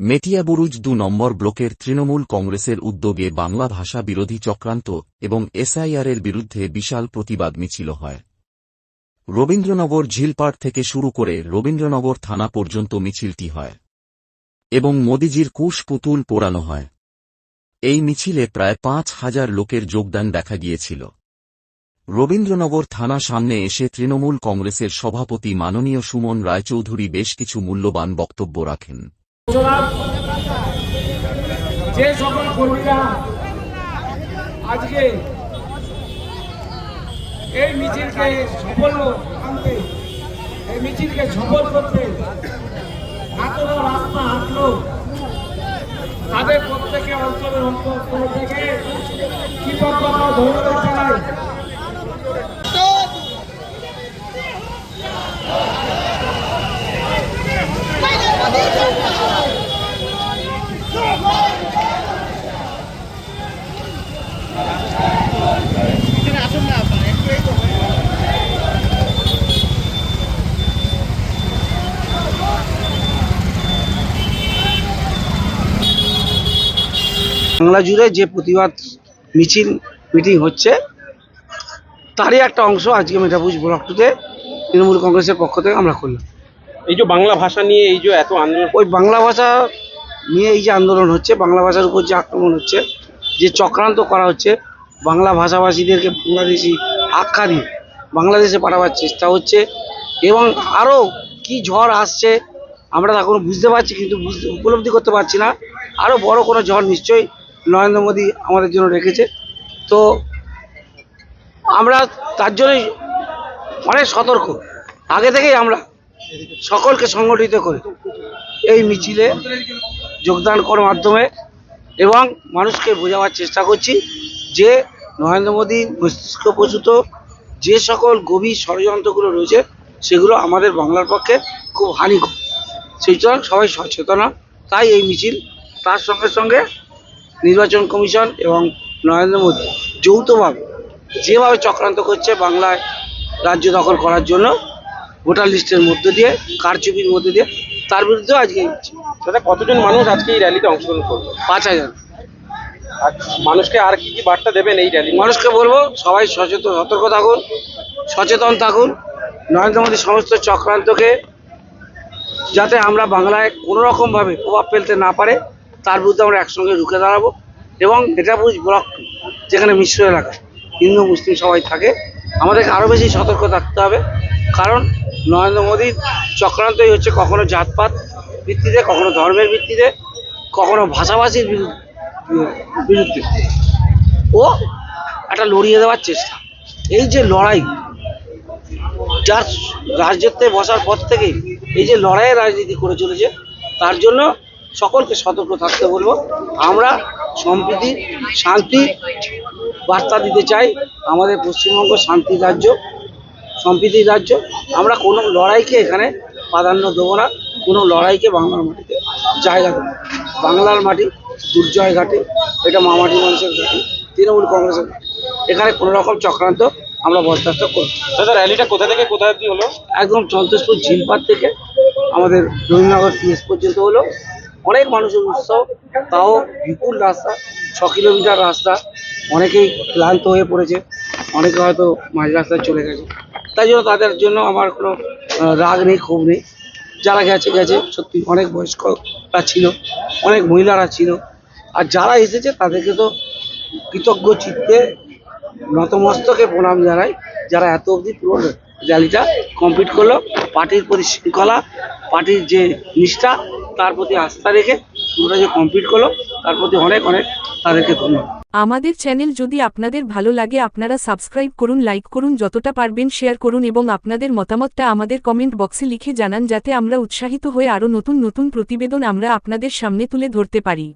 মেটিয়াবুরুজ দু নম্বর ব্লকের তৃণমূল কংগ্রেসের উদ্যোগে বাংলা ভাষা বিরোধী চক্রান্ত এবং এসআইআরের বিরুদ্ধে বিশাল প্রতিবাদ মিছিল হয়। রবীন্দ্রনগর ঝিলপাড় থেকে শুরু করে রবীন্দ্রনগর থানা পর্যন্ত মিছিলটি হয় এবং মোদিজির কুশ পুতুল পোড়ানো হয়। এই মিছিলে প্রায় পাঁচ হাজার লোকের যোগদান দেখা গিয়েছিল। রবীন্দ্রনগর থানা সামনে এসে তৃণমূল কংগ্রেসের সভাপতি মাননীয় সুমন রায়চৌধুরী বেশ কিছু মূল্যবান বক্তব্য রাখেন। যে সকল কর্মীরা আজকে এই মিছিলকে সফল আনতে, এই মিছিলকে সফল করতে এতটা রাস্তা হাঁটলো, তাদের প্রত্যেকে অঞ্চলের অন্তর থেকে কৃতজ্ঞতা ধন্যবাদ জানাই। বাংলা জুড়ে যে প্রতিবাদ মিছিল মিটিং হচ্ছে তারই একটা অংশ আজকে মেটাপুজ ব্লক টুতে তৃণমূল কংগ্রেসের পক্ষ থেকে আমরা করলাম। এই যে বাংলা ভাষা নিয়ে এই যে এত আন্দোলন ওই বাংলা ভাষা নিয়ে এই যে আন্দোলন হচ্ছে বাংলা ভাষার উপর যে আক্রমণ হচ্ছে যে চক্রান্ত করা হচ্ছে বাংলা ভাষাভাষীদেরকে বাংলাদেশি আখ্যা দিয়ে বাংলাদেশে পাঠাবার চেষ্টা হচ্ছে এবং আরও কি ঝড় আসছে আমরা তা বুঝতে পারছি কিন্তু বুঝতে উপলব্ধি করতে পারছি না। আরও বড় কোনো ঝড় নিশ্চয়ই নরেন্দ্র মোদী আমাদের জন্য রেখেছে। তো আমরা তার জন্যই অনেক সতর্ক। আগে থেকেই আমরা সকলকে সংগঠিত করে। এই মিছিলে যোগদান করার মাধ্যমে এবং মানুষকে বোঝাবার চেষ্টা করছি যে নরেন্দ্র মোদীর মস্তিষ্ক প্রসূত, যে সকল গভীর ষড়যন্ত্রগুলো রয়েছে, সেগুলো আমাদের বাংলার পক্ষে খুব হানিকর। সেই জন্য সবাই সচেতন তাই এই মিছিল তার সঙ্গে সঙ্গে নির্বাচন কমিশন এবং নরেন্দ্র মোদী যৌথভাবে যেভাবে চক্রান্ত করছে বাংলায় রাজ্য দখল করার জন্য ভোটার লিস্টের মধ্যে দিয়ে কারচুপির মধ্যে দিয়ে তার বিরুদ্ধে আজকে দাদা কতজন মানুষ আজকে এই র্যালিতে অংশগ্রহণ করবে? পাঁচ হাজার। মানুষকে আর কি কি বার্তা দেবেন এই র্যালি মানুষকে বলব সবাই সচেতন সতর্ক থাকুন সচেতন থাকুন নরেন্দ্র মোদী সমস্ত চক্রান্তকে যাতে আমরা বাংলায় কোনো রকমভাবে প্রভাব ফেলতে না পারে। তার বিরুদ্ধে আমরা একসঙ্গে রুখে দাঁড়াবো এবং মেটাপুজ ব্লক যেখানে মিশ্র এলাকা, হিন্দু, মুসলিম সবাই থাকে, আমাদেরকে আরও বেশি সতর্ক থাকতে হবে। কারণ নরেন্দ্র মোদীর চক্রান্তই হচ্ছে কখনো জাতপাত ভিত্তিতে, কখনো ধর্মের ভিত্তিতে, কখনো ভাষাভাষীর বিরুদ্ধে। ও একটা লড়িয়ে দেওয়ার চেষ্টা। এই যে লড়াই, যার রাজত্বে বসার পর থেকেই এই যে লড়াইয়ের রাজনীতি করে চলেছে, তার জন্য সকলকে সতর্ক থাকতে বলব। আমরা সম্প্রীতি শান্তি বার্তা দিতে চাই আমাদের পশ্চিমবঙ্গ শান্তির রাজ্য সম্প্রীতির রাজ্য। আমরা কোনো লড়াইকে এখানে প্রাধান্য দেবো না কোনো লড়াইকে বাংলার মাটিতে জায়গা দেবো না। বাংলার মাটি দুর্জয় ঘাটে এটা মামাটি মানুষের ঘাটি তৃণমূল কংগ্রেসের এখানে কোনো রকম চক্রান্ত আমরা বরদাস্ত করব না। দাদা র্যালিটা কোথা থেকে কোথা অবধি হলো? একদম চন্দ্রপুর ঝিলপাত থেকে আমাদের রবীন্দ্রনগর পিএস পর্যন্ত হলো। অনেক মানুষের উৎসব, তাও বিপুল রাস্তা, ছ কিলোমিটার রাস্তা, অনেকেই ক্লান্ত হয়ে পড়েছে, অনেকে হয়তো মাঝ রাস্তায় চলে গেছে। তাই জন্য তাদের জন্য আমার কোনো রাগ নেই, ক্ষোভ নেই। যারা গেছে গেছে, সত্যি অনেক বয়স্করা ছিল, অনেক মহিলারা ছিল। আর যারা এসেছে, তাদেরকে তো কৃতজ্ঞ চিত্তে নতমস্তকে প্রণাম জানাই। যারা এত অবধি পুরো র্যালিটা কমপ্লিট করল, পার্টির প্রতি শৃঙ্খলা পার্টির যে নিষ্ঠা তার প্রতি আস্থা রেখে পুরোটা যে কমপ্লিট করল, তার প্রতি অনেক অনেক তাদেরকে ধন্যবাদ। আমাদের চ্যানেল যদি আপনাদের ভালো লাগে, আপনারা সাবস্ক্রাইব করুন লাইক করুন, যতটা পারবেন শেয়ার করুন এবং আপনাদের মতামতটা আমাদের কমেন্ট বক্সে লিখে জানান, যাতে আমরা উৎসাহিত হয়ে আরও নতুন নতুন প্রতিবেদন আমরা আপনাদের সামনে তুলে ধরতে পারি।